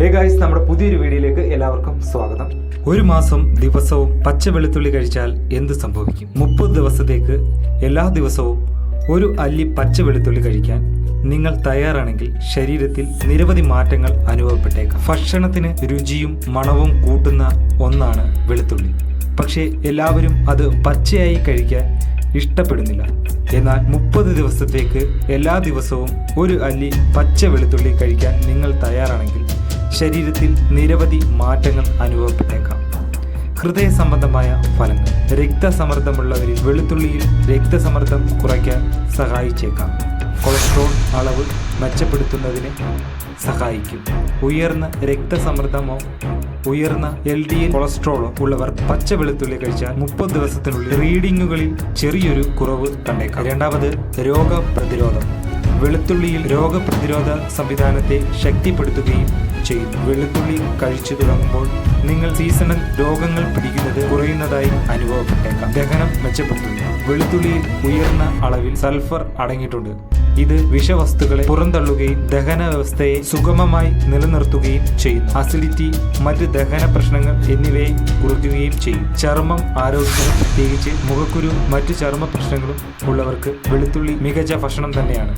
Hey guys നമ്മുടെ പുതിയൊരു വീഡിയോയിലേക്ക് എല്ലാവർക്കും സ്വാഗതം. ഒരു മാസം ദിവസവും പച്ച വെളുത്തുള്ളി കഴിച്ചാൽ എന്ത് സംഭവിക്കും? മുപ്പത് ദിവസത്തേക്ക് എല്ലാ ദിവസവും ഒരു അല്ലി പച്ച വെളുത്തുള്ളി കഴിക്കാൻ നിങ്ങൾ തയ്യാറാണെങ്കിൽ ശരീരത്തിൽ നിരവധി മാറ്റങ്ങൾ അനുഭവപ്പെട്ടേക്കാം. ഭക്ഷണത്തിന് രുചിയും മണവും കൂട്ടുന്ന ഒന്നാണ് വെളുത്തുള്ളി. പക്ഷേ എല്ലാവരും അത് പച്ചയായി കഴിക്കാൻ ഇഷ്ടപ്പെടുന്നില്ല. എന്നാൽ മുപ്പത് ദിവസത്തേക്ക് എല്ലാ ദിവസവും ഒരു അല്ലി പച്ച വെളുത്തുള്ളി കഴിക്കാൻ നിങ്ങൾ തയ്യാറാണെങ്കിൽ ശരീരത്തിൽ നിരവധി മാറ്റങ്ങൾ അനുഭവപ്പെട്ടേക്കാം. ഹൃദയ സംബന്ധമായ ഫലങ്ങൾ. രക്തസമ്മർദ്ദമുള്ളവരിൽ വെളുത്തുള്ളിയിൽ രക്തസമ്മർദ്ദം കുറയ്ക്കാൻ സഹായിച്ചേക്കാം. കൊളസ്ട്രോൾ അളവ് മെച്ചപ്പെടുത്തുന്നതിന് സഹായിക്കും. ഉയർന്ന രക്തസമ്മർദ്ദമോ ഉയർന്ന എൽ ഡി കൊളസ്ട്രോളോ ഉള്ളവർ പച്ച വെളുത്തുള്ളി കഴിച്ചാൽ മുപ്പത് ദിവസത്തിനുള്ളിൽ റീഡിങ്ങുകളിൽ ചെറിയൊരു കുറവ് കണ്ടേക്കാം. രണ്ടാമത് രോഗപ്രതിരോധം. വെളുത്തുള്ളിയിൽ രോഗപ്രതിരോധ സംവിധാനത്തെ ശക്തിപ്പെടുത്തുകയും ചെയ്യുന്നു വെളുത്തുള്ളി കഴിച്ചു തുടങ്ങുമ്പോൾ നിങ്ങൾ സീസണൽ രോഗങ്ങൾ പിടിക്കുന്നത് കുറയുന്നതായി അനുഭവപ്പെട്ടേക്കാം. ദഹനം മെച്ചപ്പെടുത്തുന്നു. വെളുത്തുള്ളിയിൽ ഉയർന്ന അളവിൽ സൾഫർ അടങ്ങിയിട്ടുണ്ട്. ഇത് വിഷവസ്തുക്കളെ പുറന്തള്ളുകയും ദഹന വ്യവസ്ഥയെ സുഗമമായി നിലനിർത്തുകയും ചെയ്യുന്നു. അസിഡിറ്റി മറ്റ് ദഹന പ്രശ്നങ്ങൾ എന്നിവയെ കുറയ്ക്കുകയും ചെയ്യും. ചർമ്മം ആരോഗ്യം പ്രത്യേകിച്ച് മുഖക്കുരു മറ്റു ചർമ്മ പ്രശ്നങ്ങളും ഉള്ളവർക്ക് വെളുത്തുള്ളി മികച്ച ഭക്ഷണം തന്നെയാണ്.